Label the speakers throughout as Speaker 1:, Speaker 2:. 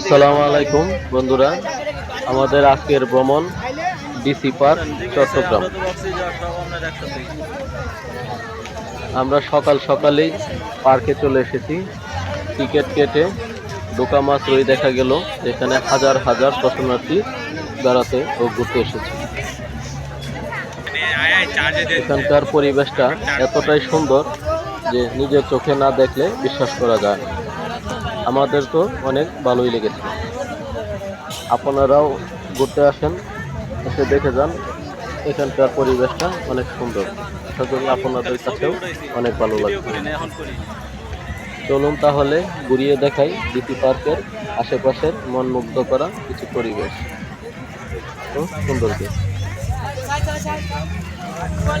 Speaker 1: আসসালামু আলাইকুম, বন্ধুরা। আমাদের আজকের ভ্রমণ ডিসি পার্ক, চট্টগ্রাম। আমরা সকাল সকালেই পার্কে চলে এসেছি। টিকিট কেটে ডোকা মাছ রই দেখা গেল, যেখানে হাজার হাজার দর্শনার্থী বেড়াতে ও ঘুরতে এসেছে। এখানকার পরিবেশটা এতটাই সুন্দর যে নিজের চোখে না দেখলে বিশ্বাস করা যায় না। আমাদের তো অনেক ভালোই লেগেছে। আপনারাও ঘুরতে আসেন, এসে দেখে যান, এখানকার পরিবেশটা অনেক সুন্দর। আশা আপনাদের কাছেও অনেক ভালো লাগবে। চলুন তাহলে ঘুরিয়ে দেখাই ডিপি পার্কের আশেপাশের মন মুগ্ধ করা কিছু পরিবেশ তো সুন্দরকে
Speaker 2: আমার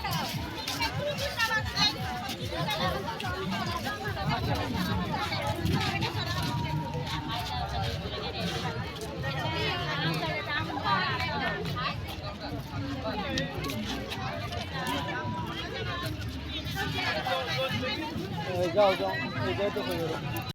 Speaker 1: যাও যাও